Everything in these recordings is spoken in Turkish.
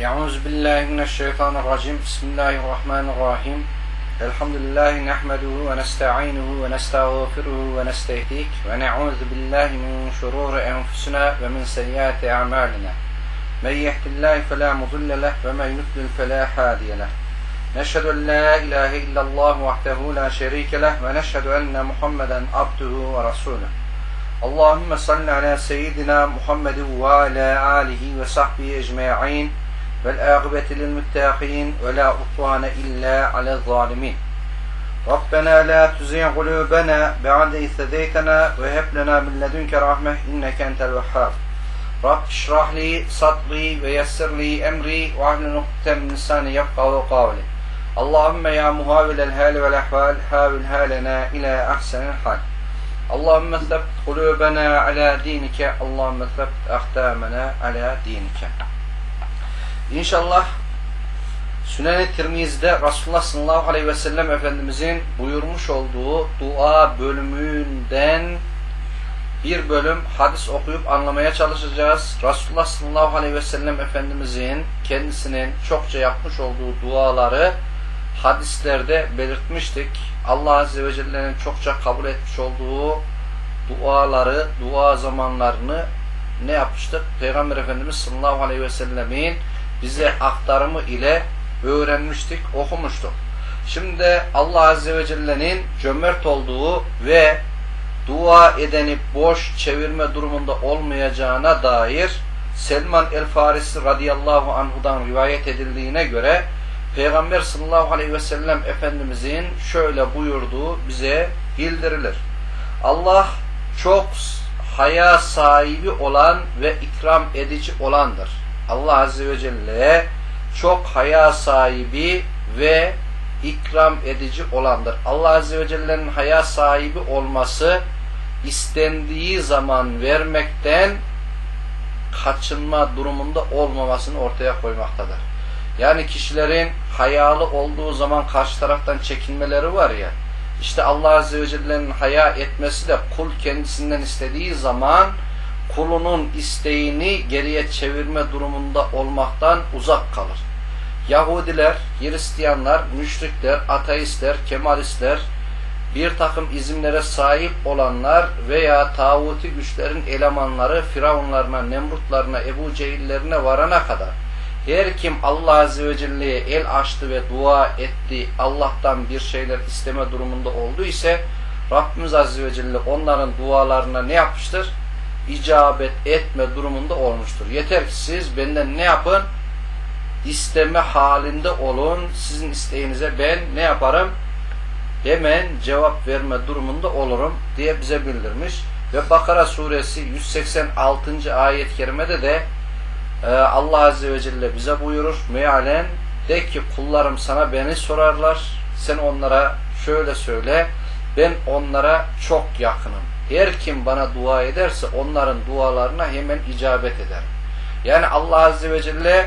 أعوذ بالله من الشيطان الرجيم. بسم الله الرحمن الرحيم. الحمد لله نحمده ونستعينه ونستغفره ونستهديه ونعوذ بالله من شرور أنفسنا ومن سيئات أعمالنا. من يهد الله فلا مضل له ومن يضلل فلا هادي له. نشهد أن لا إله إلا الله وحده لا شريك له ونشهد أن محمدا عبده ورسوله. اللهم صل على سيدنا محمد وعلى آله وصحبه أجمعين. vel âgıbeti lil mütteâkîn ve lâ utuvâne illâ ale zâlimîn. Rabbena la tuzigh kulubana ba'de iz ve hab lana min ledunke rahme inneke entel vehhab. Rabb şrah li sadri ve yessirli emri ve ahlul ukdem min lisani yefkahu. Allahümme ya muhavilel hali vel ahval havil halena ila ahsenil hal. Allahümme thabbit kulubana ala dinike. Allahümme thabbit ahtamana ala dinike. İnşallah Sünen-i Tirmiz'de Resulullah sallallahu aleyhi ve sellem Efendimizin buyurmuş olduğu dua bölümünden bir bölüm hadis okuyup anlamaya çalışacağız. Resulullah sallallahu aleyhi ve sellem Efendimizin kendisinin çokça yapmış olduğu duaları hadislerde belirtmiştik. Allah Azze ve Celle'nin çokça kabul etmiş olduğu duaları, dua zamanlarını ne yapmıştık? Peygamber Efendimiz sallallahu aleyhi ve sellemin bize aktarımı ile öğrenmiştik, okumuştuk. Şimdi Allah Azze ve Celle'nin cömert olduğu ve dua edeni boş çevirme durumunda olmayacağına dair Selman el-Farisi radıyallahu anhudan rivayet edildiğine göre Peygamber sallallahu aleyhi ve sellem Efendimizin şöyle buyurduğu bize bildirilir. Allah çok haya sahibi olan ve ikram edici olandır. Allah Azze ve Celle çok haya sahibi ve ikram edici olandır. Allah Azze ve Celle'nin haya sahibi olması istendiği zaman vermekten kaçınma durumunda olmamasını ortaya koymaktadır. Yani kişilerin hayalı olduğu zaman karşı taraftan çekinmeleri var ya, işte Allah Azze ve Celle'nin haya etmesi de kul kendisinden istediği zaman kulunun isteğini geriye çevirme durumunda olmaktan uzak kalır. Yahudiler, Hristiyanlar, müşrikler, ateistler, kemalistler, bir takım izimlere sahip olanlar veya tağuti güçlerin elemanları Firavunlarına, Nemrutlarına, Ebu Cehillerine varana kadar her kim Allah Azze ve Celle'ye el açtı ve dua etti, Allah'tan bir şeyler isteme durumunda oldu ise Rabbimiz Azze ve Celle onların dualarına ne yapmıştır? İcabet etme durumunda olmuştur. Yeter ki siz benden ne yapın? İsteme halinde olun. Sizin isteğinize ben ne yaparım? Hemen cevap verme durumunda olurum diye bize bildirmiş. Ve Bakara suresi 186. ayet-i kerimede de Allah Azze ve Celle bize buyurur. Mealen de ki kullarım sana beni sorarlar. Sen onlara şöyle söyle. Ben onlara çok yakınım. Her kim bana dua ederse onların dualarına hemen icabet eder. Yani Allah Azze ve Celle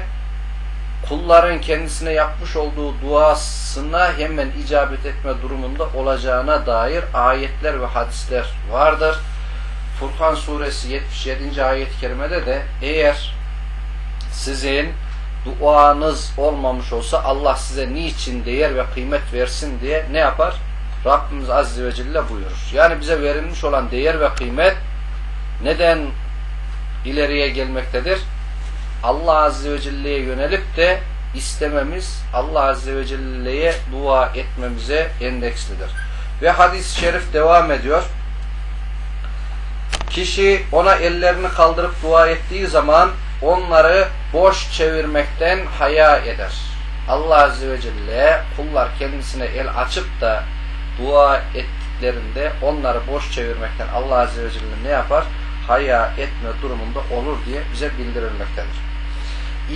kulların kendisine yapmış olduğu duasına hemen icabet etme durumunda olacağına dair ayetler ve hadisler vardır. Furkan suresi 77. ayet-i kerimede de eğer sizin duanız olmamış olsa Allah size niçin değer ve kıymet versin diye ne yapar? Rabbimiz Azze ve Celle buyurur. Yani bize verilmiş olan değer ve kıymet neden ileriye gelmektedir? Allah Azze ve Celle'ye yönelip de istememiz Allah Azze ve Celle'ye dua etmemize endekslidir. Ve hadis-i şerif devam ediyor. Kişi ona ellerini kaldırıp dua ettiği zaman onları boş çevirmekten haya eder. Allah Azze ve Celle kullar kendisine el açıp da dua ettiklerinde onları boş çevirmekten Allah Azze ve Celle ne yapar? Haya etme durumunda olur diye bize bildirilmektedir.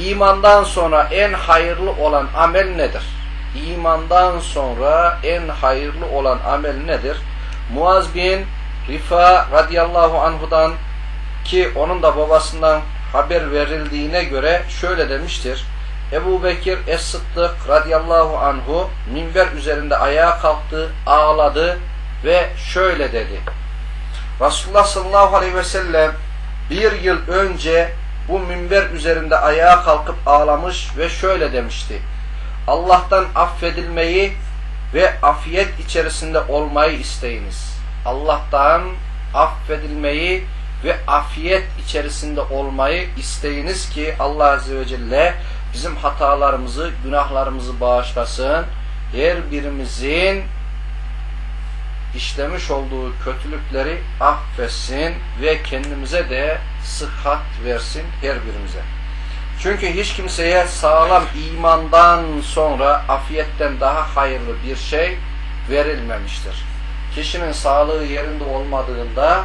İmandan sonra en hayırlı olan amel nedir? İmandan sonra en hayırlı olan amel nedir? Muaz bin Rifa radıyallahu anhudan ki onun da babasından haber verildiğine göre şöyle demiştir. Ebu Bekir Es-Sıddık radıyallahu anhu minber üzerinde ayağa kalktı, ağladı ve şöyle dedi. Resulullah sallallahu aleyhi ve sellem bir yıl önce bu minber üzerinde ayağa kalkıp ağlamış ve şöyle demişti. Allah'tan affedilmeyi ve afiyet içerisinde olmayı isteyiniz. Allah'tan affedilmeyi ve afiyet içerisinde olmayı isteyiniz ki Allah Azze ve Celle bizim hatalarımızı, günahlarımızı bağışlasın. Her birimizin işlemiş olduğu kötülükleri affetsin ve kendimize de sıhhat versin her birimize. Çünkü hiç kimseye sağlam imandan sonra afiyetten daha hayırlı bir şey verilmemiştir. Kişinin sağlığı yerinde olmadığında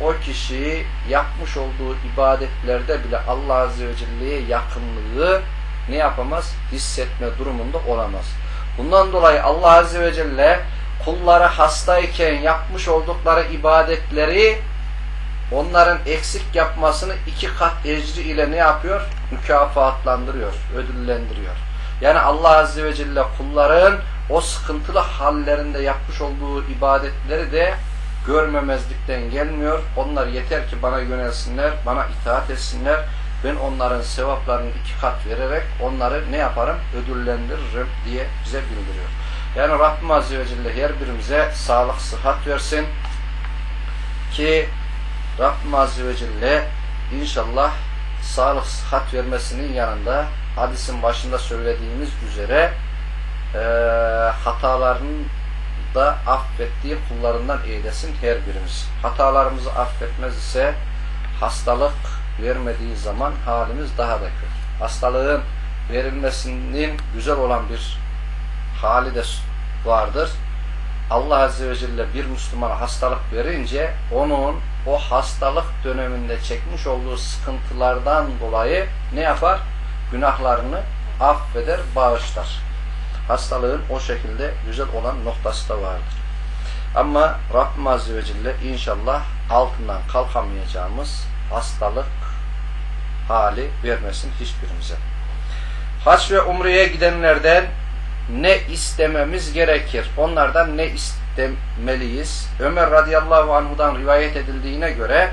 o kişi yapmış olduğu ibadetlerde bile Allah Azze ve Celle'ye yakınlığı ne yapamaz? Hissetme durumunda olamaz. Bundan dolayı Allah Azze ve Celle kulları hastayken yapmış oldukları ibadetleri onların eksik yapmasını iki kat ecri ile ne yapıyor? Mükafatlandırıyor, ödüllendiriyor. Yani Allah Azze ve Celle kulların o sıkıntılı hallerinde yapmış olduğu ibadetleri de görmemezlikten gelmiyor. Onlar yeter ki bana yönelsinler, bana itaat etsinler. Ben onların sevaplarını iki kat vererek onları ne yaparım? Ödüllendiririm diye bize bildiriyor. Yani Rabbim Azze ve Celle her birimize sağlık, sıhhat versin ki Rabbim Azze ve Celle inşallah sağlık, sıhhat vermesinin yanında hadisin başında söylediğimiz üzere e, hatalarının da affettiği kullarından eylesin her birimiz. Hatalarımızı affetmez ise hastalık vermediği zaman halimiz daha da kötü. Hastalığın verilmesinin güzel olan bir hali de vardır. Allah Azze ve Celle bir Müslümana hastalık verince onun o hastalık döneminde çekmiş olduğu sıkıntılardan dolayı ne yapar? Günahlarını affeder, bağışlar. Hastalığın o şekilde güzel olan noktası da vardır. Ama Rabbim Azze ve Celle inşallah altından kalkamayacağımız hastalık hali vermesin hiçbirimize. Haç ve umreye gidenlerden ne istememiz gerekir? Onlardan ne istemeliyiz? Ömer radıyallahu anhudan rivayet edildiğine göre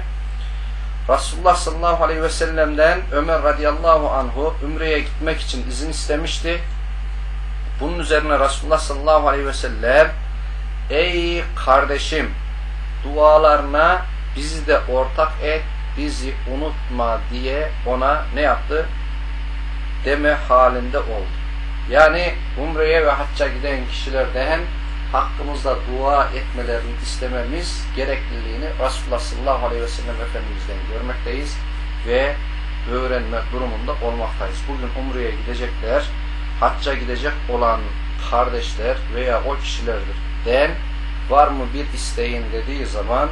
Resulullah sallallahu aleyhi ve sellem'den Ömer radıyallahu anhu Ümre'ye gitmek için izin istemişti. Bunun üzerine Resulullah sallallahu aleyhi ve sellem Ey kardeşim dualarına bizi de ortak et, bizi unutma diye ona ne yaptı? Deme halinde oldu. Yani umreye ve hacca giden kişilerden hakkımızda dua etmelerini istememiz gerekliliğini Resulullah sallallahu aleyhi ve sellem Efendimiz'den görmekteyiz ve öğrenme durumunda olmaktayız. Bugün umreye gidecekler, hacca gidecek olan kardeşler veya o kişilerdir. Den var mı bir isteğin dediği zaman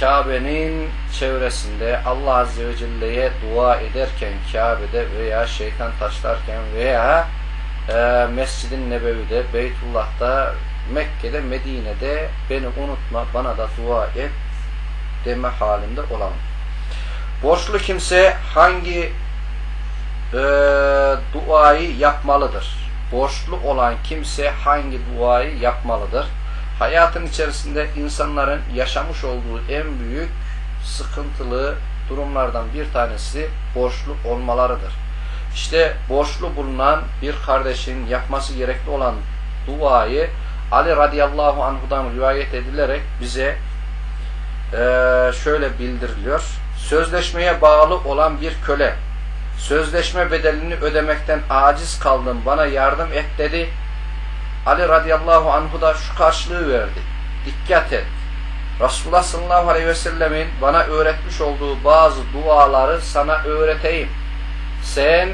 Kabe'nin çevresinde Allah Azze ve Celle'ye dua ederken Kabe'de veya şeytan taşlarken veya e, Mescid-i Nebevi'de, Beytullah'ta, Mekke'de, Medine'de beni unutma, bana da dua et deme halinde olalım. Borçlu kimse hangi e, duayı yapmalıdır? Borçlu olan kimse hangi duayı yapmalıdır? Hayatın içerisinde insanların yaşamış olduğu en büyük sıkıntılı durumlardan bir tanesi borçlu olmalarıdır. İşte borçlu bulunan bir kardeşin yapması gerekli olan duayı Ali radıyallahu anhudan rivayet edilerek bize e, şöyle bildiriliyor. Sözleşmeye bağlı olan bir köle sözleşme bedelini ödemekten aciz kaldım bana yardım et dedi. Ali radıyallahu anhu da şu karşılığı verdi. Dikkat et. Resulullah sallallahu aleyhi ve sellemin bana öğretmiş olduğu bazı duaları sana öğreteyim. Sen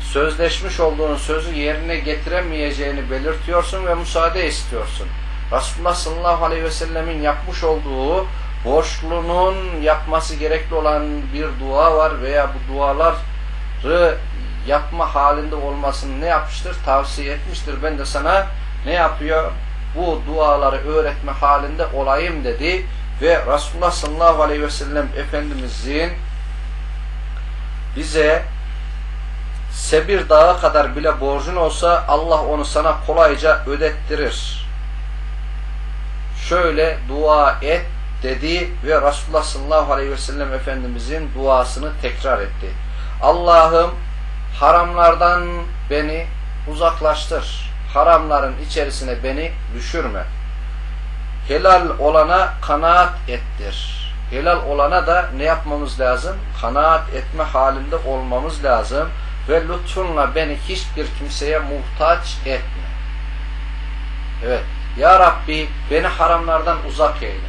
sözleşmiş olduğun sözü yerine getiremeyeceğini belirtiyorsun ve müsaade istiyorsun. Resulullah sallallahu aleyhi ve sellemin yapmış olduğu borçlunun yapması gerekli olan bir dua var veya bu duaları yapma halinde olmasını ne yapmıştır? Tavsiye etmiştir. Ben de sana ne yapıyor? Bu duaları öğretme halinde olayım dedi ve Resulullah sallallahu aleyhi ve sellem Efendimizin bize Sebir dağı kadar bile borcun olsa Allah onu sana kolayca ödettirir. Şöyle dua et dedi ve Resulullah sallallahu aleyhi ve sellem Efendimizin duasını tekrar etti. Allah'ım haramlardan beni uzaklaştır. Haramların içerisine beni düşürme. Helal olana kanaat ettir. Helal olana da ne yapmamız lazım? Kanaat etme halinde olmamız lazım. Ve lütfunla beni hiçbir kimseye muhtaç etme. Evet. Ya Rabbi beni haramlardan uzak eyle.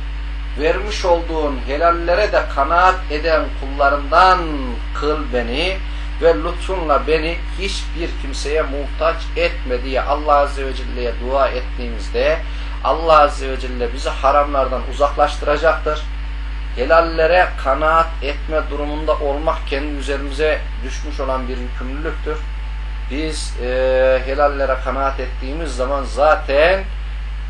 Vermiş olduğun helallere de kanaat eden kullarından kıl beni ve lütfunla beni hiçbir kimseye muhtaç etme diye Allah Azze ve Celle'ye dua ettiğimizde Allah Azze ve Celle bizi haramlardan uzaklaştıracaktır. Helallere kanaat etme durumunda olmak kendi üzerimize düşmüş olan bir yükümlülüktür. Biz e, helallere kanaat ettiğimiz zaman zaten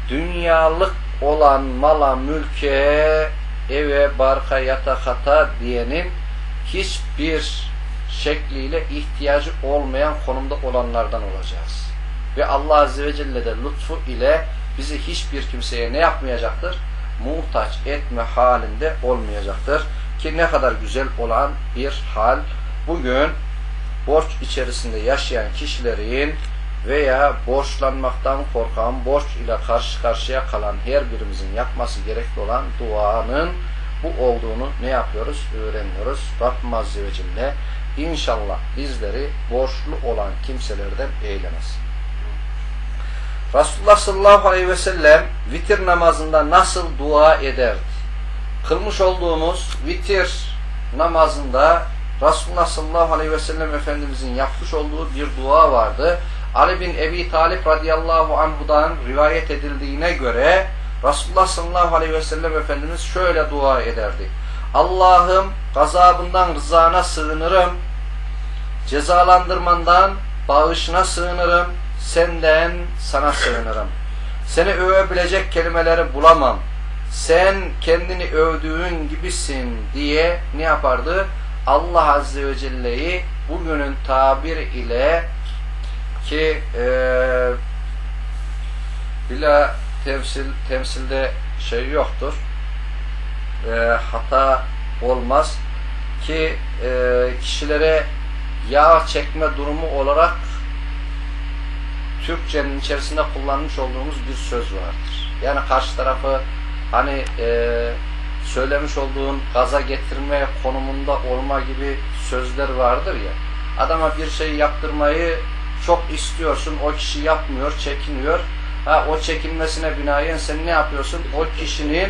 dünyalık olan mala, mülke, eve, barka, yatakata diyenin hiçbir şekliyle ihtiyacı olmayan konumda olanlardan olacağız. Ve Allah Azze ve Celle de lütfu ile bizi hiçbir kimseye ne yapmayacaktır? Muhtaç etme halinde olmayacaktır. Ki ne kadar güzel olan bir hal. Bugün borç içerisinde yaşayan kişilerin veya borçlanmaktan korkan, borç ile karşı karşıya kalan her birimizin yapması gerekli olan duanın bu olduğunu ne yapıyoruz? Öğreniyoruz. Rabbim Azze ve Celle inşallah bizleri borçlu olan kimselerden eylemez. Resulullah sallallahu aleyhi ve sellem vitir namazında nasıl dua ederdi? Kılmış olduğumuz vitir namazında Resulullah sallallahu aleyhi ve sellem Efendimizin yapmış olduğu bir dua vardı. Ali bin Ebi Talip radıyallahu anhudan rivayet edildiğine göre Resulullah sallallahu aleyhi ve sellem Efendimiz şöyle dua ederdi. Allah'ım gazabından rızana sığınırım. Cezalandırmandan bağışına sığınırım. Senden sana sığınırım. Seni övebilecek kelimeleri bulamam. Sen kendini övdüğün gibisin diye ne yapardı? Allah Azze ve Celle'yi bugünün tabir ile ki e, bila temsil temsilde şey yoktur. E, hata olmaz ki e, kişilere yağ çekme durumu olarak Türkçenin içerisinde kullanmış olduğumuz bir söz vardır. Yani karşı tarafı hani e, söylemiş olduğun gaza getirme konumunda olma gibi sözler vardır ya. Adama bir şey yaptırmayı çok istiyorsun, o kişi yapmıyor, çekiniyor. Ha, o çekinmesine binaen sen ne yapıyorsun? O kişinin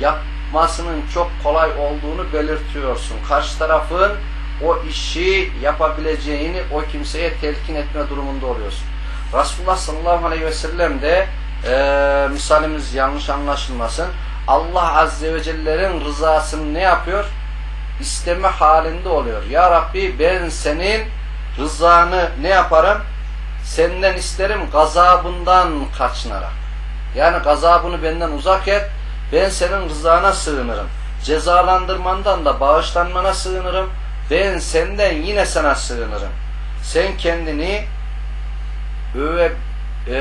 yapmasının çok kolay olduğunu belirtiyorsun. Karşı tarafın o işi yapabileceğini o kimseye telkin etme durumunda oluyorsun. Resulullah sallallahu aleyhi ve sellem de e, misalimiz yanlış anlaşılmasın. Allah azze ve celle'nin rızasını ne yapıyor? İsteme halinde oluyor. Ya Rabbi ben senin rızanı ne yaparım? Senden isterim gazabından kaçınarak. Yani gazabını benden uzak et. Ben senin rızana sığınırım. Cezalandırmandan da bağışlanmana sığınırım. Ben senden yine sana sığınırım. Sen kendini öve, e,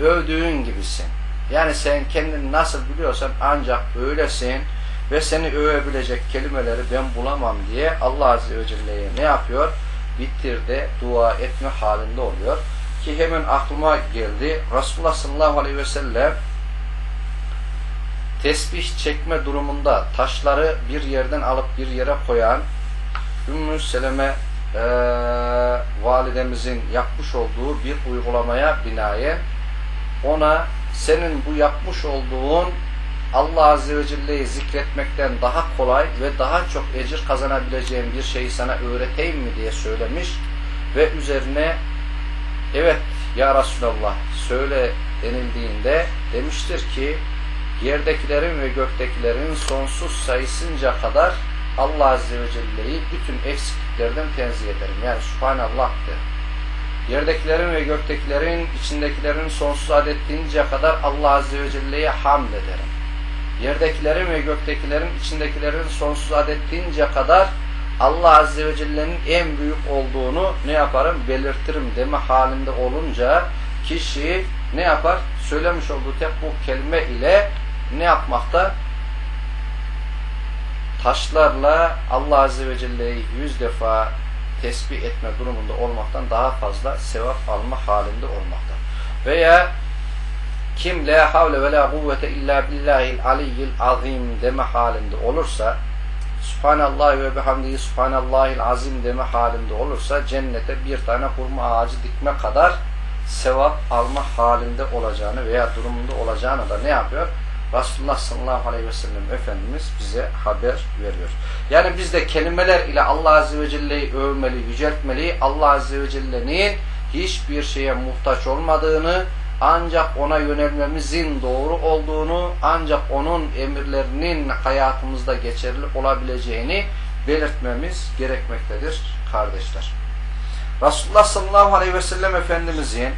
övdüğün gibisin. Yani sen kendini nasıl biliyorsan ancak öylesin ve seni övebilecek kelimeleri ben bulamam diye Allah Azze ve Celle'ye ne yapıyor? Bittirde dua etme halinde oluyor. Ki hemen aklıma geldi. Resulullah sallallahu aleyhi ve sellem tesbih çekme durumunda taşları bir yerden alıp bir yere koyan Ümmü Seleme e, validemizin yapmış olduğu bir uygulamaya binaen ona senin bu yapmış olduğun Allah Azze ve Celle'yi zikretmekten daha kolay ve daha çok ecir kazanabileceğin bir şeyi sana öğreteyim mi diye söylemiş ve üzerine evet ya Resulallah söyle denildiğinde demiştir ki yerdekilerin ve göktekilerin sonsuz sayısınca kadar Allah Azze ve Celle'yi bütün eksikliklerden tenzih ederim. Yani Subhanallah de. Yerdekilerin ve göktekilerin, içindekilerin sonsuz adettiğince kadar Allah Azze ve Celle'ye hamd ederim. Yerdekilerin ve göktekilerin, içindekilerin sonsuz adettiğince kadar Allah Azze ve Celle'nin en büyük olduğunu ne yaparım? Belirtirim deme halinde olunca kişi ne yapar? Söylemiş olduğu tek bu kelime ile ne yapmakta? Taşlarla Allah Azze ve Celle'yi yüz defa tesbih etme durumunda olmaktan daha fazla sevap alma halinde olmakta. Veya kim la havle ve la kuvvete illa billahil aliyyil azim deme halinde olursa Subhanallah ve bihamdihi Subhanallahil azim deme halinde olursa cennete bir tane hurma ağacı dikme kadar sevap alma halinde olacağını veya durumunda olacağını da ne yapıyor? Resulullah sallallahu aleyhi ve sellem Efendimiz bize haber veriyor. Yani biz de kelimeler ile Allah Azze ve Celle'yi övmeli, yüceltmeli, Allah Azze ve Celle'nin hiçbir şeye muhtaç olmadığını, ancak ona yönelmemizin doğru olduğunu, ancak onun emirlerinin hayatımızda geçerli olabileceğini belirtmemiz gerekmektedir kardeşler. Resulullah sallallahu aleyhi ve sellem Efendimizin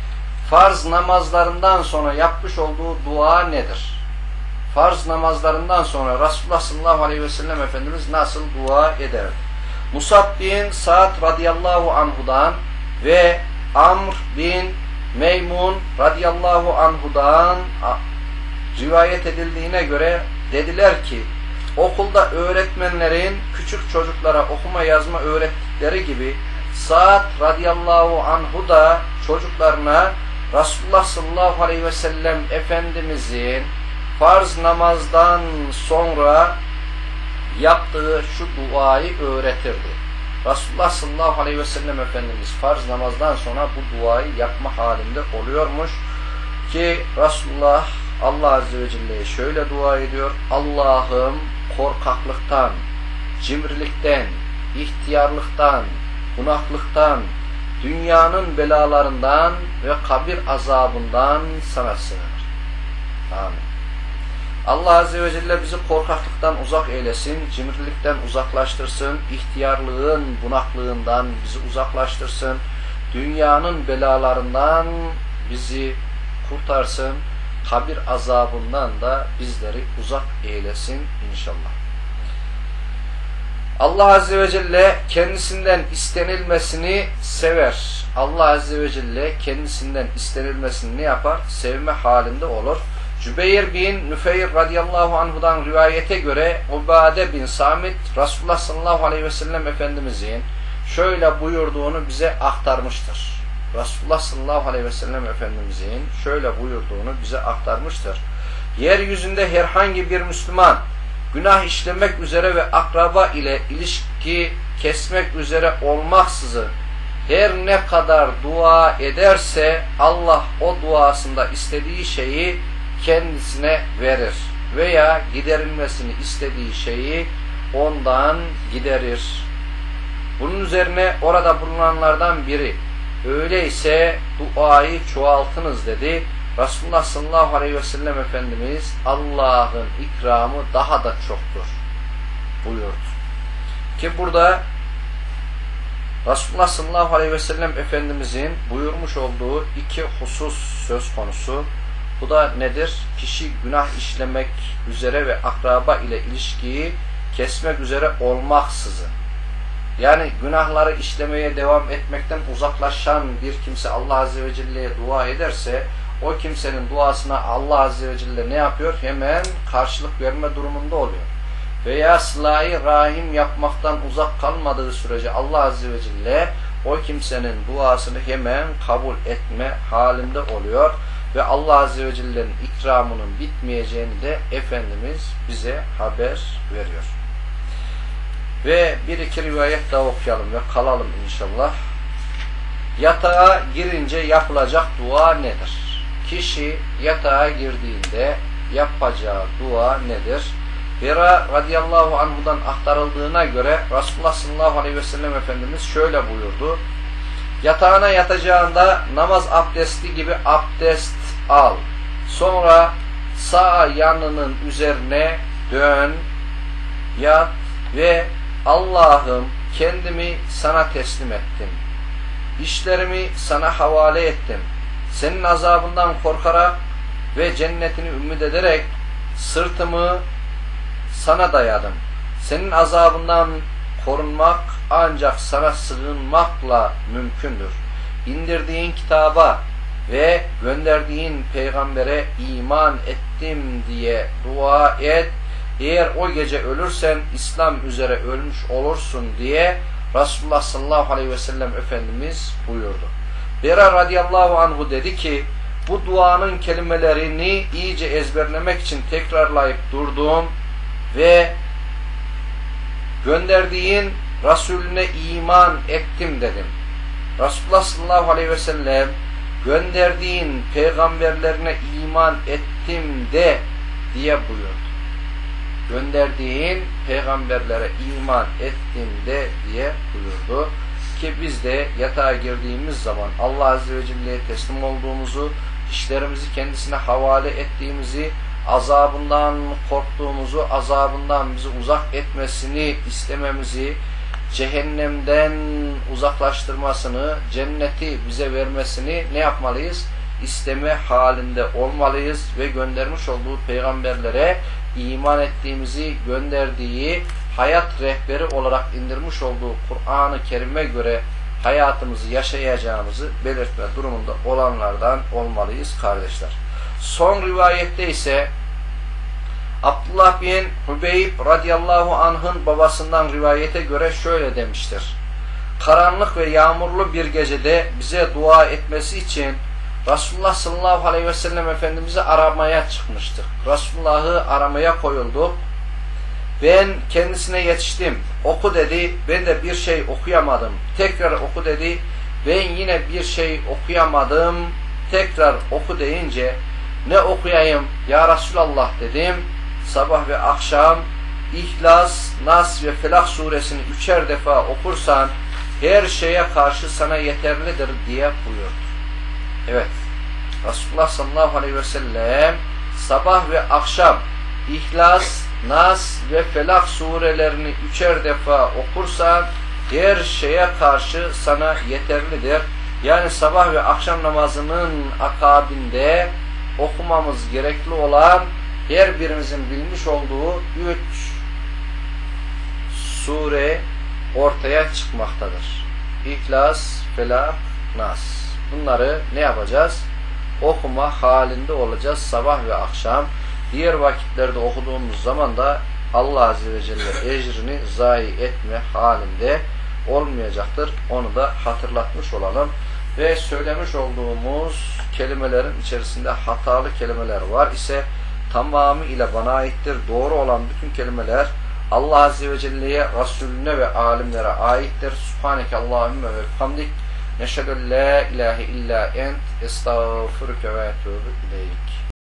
farz namazlarından sonra yapmış olduğu dua nedir? Farz namazlarından sonra Resulullah sallallahu aleyhi ve sellem Efendimiz nasıl dua ederdi? Musab bin Sa'd radıyallahu anhudan ve Amr bin Meymun radıyallahu anhudan rivayet edildiğine göre dediler ki okulda öğretmenlerin küçük çocuklara okuma yazma öğrettikleri gibi Sa'd radıyallahu anhu da çocuklarına Resulullah sallallahu aleyhi ve sellem Efendimizin farz namazdan sonra yaptığı şu duayı öğretirdi. Resulullah sallallahu aleyhi ve sellem Efendimiz farz namazdan sonra bu duayı yapma halinde oluyormuş ki Resulullah Allah Azze ve Celle'ye şöyle dua ediyor. Allah'ım korkaklıktan, cimrilikten, ihtiyarlıktan, bunaklıktan, dünyanın belalarından ve kabir azabından sana sığınır. Amin. Allah Azze ve Celle bizi korkaklıktan uzak eylesin, cimrilikten uzaklaştırsın, ihtiyarlığın, bunaklığından bizi uzaklaştırsın, dünyanın belalarından bizi kurtarsın, kabir azabından da bizleri uzak eylesin inşallah. Allah Azze ve Celle kendisinden istenilmesini sever. Allah Azze ve Celle kendisinden istenilmesini ne yapar? Sevme halinde olur. Cübeyr bin Nüfeyr radıyallahu anhudan rivayete göre Ubade bin Samit Resulullah sallallahu aleyhi ve sellem Efendimizin şöyle buyurduğunu bize aktarmıştır. Resulullah sallallahu aleyhi ve sellem Efendimizin şöyle buyurduğunu bize aktarmıştır. Yeryüzünde herhangi bir Müslüman günah işlemek üzere ve akraba ile ilişki kesmek üzere olmaksızın her ne kadar dua ederse Allah o duasında istediği şeyi kendisine verir veya giderilmesini istediği şeyi ondan giderir. Bunun üzerine orada bulunanlardan biri öyleyse duayı çoğaltınız dedi. Resulullah sallallahu aleyhi ve sellem Efendimiz Allah'ın ikramı daha da çoktur buyurdu. Ki burada Resulullah sallallahu aleyhi ve sellem Efendimizin buyurmuş olduğu iki husus söz konusu. Bu da nedir? Kişi günah işlemek üzere ve akraba ile ilişkiyi kesmek üzere olmaksızın. Yani günahları işlemeye devam etmekten uzaklaşan bir kimse Allah Azze ve Celle'ye dua ederse o kimsenin duasına Allah Azze ve Celle ne yapıyor? Hemen karşılık verme durumunda oluyor. Veya sılayı rahim yapmaktan uzak kalmadığı sürece Allah Azze ve Celle o kimsenin duasını hemen kabul etme halinde oluyor. Ve Allah Azze ve Celle'nin ikramının bitmeyeceğini de Efendimiz bize haber veriyor. Ve bir iki rivayet daha okuyalım ve kalalım inşallah. Yatağa girince yapılacak dua nedir? Kişi yatağa girdiğinde yapacağı dua nedir? Hira radıyallahu anhudan aktarıldığına göre Resulullah sallallahu aleyhi ve sellem Efendimiz şöyle buyurdu. Yatağına yatacağında namaz abdesti gibi abdest al. Sonra sağ yanının üzerine dön, yat ve Allah'ım kendimi sana teslim ettim. İşlerimi sana havale ettim. Senin azabından korkarak ve cennetini ümit ederek sırtımı sana dayadım. Senin azabından korunmak ancak sana sığınmakla mümkündür. İndirdiğin kitaba ve gönderdiğin peygambere iman ettim diye dua et eğer o gece ölürsen İslam üzere ölmüş olursun diye Resulullah sallallahu aleyhi ve sellem Efendimiz buyurdu. Bera radıyallahu anhu dedi ki bu duanın kelimelerini iyice ezberlemek için tekrarlayıp durduğum ve gönderdiğin Resulüne iman ettim dedim. Resulullah sallallahu aleyhi ve sellem gönderdiğin peygamberlerine iman ettim de diye buyurdu. Gönderdiğin peygamberlere iman ettim de diye buyurdu. Ki biz de yatağa girdiğimiz zaman Allah Azze ve Celle'ye teslim olduğumuzu, işlerimizi kendisine havale ettiğimizi, azabından korktuğumuzu, azabından bizi uzak etmesini istememizi, cehennemden uzaklaştırmasını, cenneti bize vermesini ne yapmalıyız? İsteme halinde olmalıyız ve göndermiş olduğu peygamberlere iman ettiğimizi gönderdiği hayat rehberi olarak indirmiş olduğu Kur'an-ı Kerim'e göre hayatımızı yaşayacağımızı belirtme durumunda olanlardan olmalıyız kardeşler. Son rivayette ise Abdullah bin Hübeyb radıyallahu anh'ın babasından rivayete göre şöyle demiştir. Karanlık ve yağmurlu bir gecede bize dua etmesi için Resulullah sallallahu aleyhi ve sellem Efendimiz'i aramaya çıkmıştık. Resulullah'ı aramaya koyulduk. Ben kendisine yetiştim. Oku dedi. Ben de bir şey okuyamadım. Tekrar oku dedi. Ben yine bir şey okuyamadım. Tekrar oku deyince ne okuyayım ya Resulallah dedim. Sabah ve akşam İhlas, Nas ve Felah suresini üçer defa okursan her şeye karşı sana yeterlidir diye buyurdu. Evet. Resulullah sallallahu aleyhi ve sellem sabah ve akşam İhlas, Nas ve Felak surelerini üçer defa okursan her şeye karşı sana yeterlidir. Yani sabah ve akşam namazının akabinde okumamız gerekli olan her birimizin bilmiş olduğu üç sure ortaya çıkmaktadır. İhlas, Felak, Nas. Bunları ne yapacağız? Okuma halinde olacağız sabah ve akşam. Diğer vakitlerde okuduğumuz zaman da Allah Azze ve Celle ecrini zayi etme halinde olmayacaktır. Onu da hatırlatmış olalım. Ve söylemiş olduğumuz kelimelerin içerisinde hatalı kelimeler var ise tamamıyla bana aittir. Doğru olan bütün kelimeler Allah Azze ve Celle'ye, Resulüne ve alimlere aittir. Subhaneke Allahümme ve hamdik. Neşhedü la ilahe illa ent estağfurüke ve etûbü ileyk.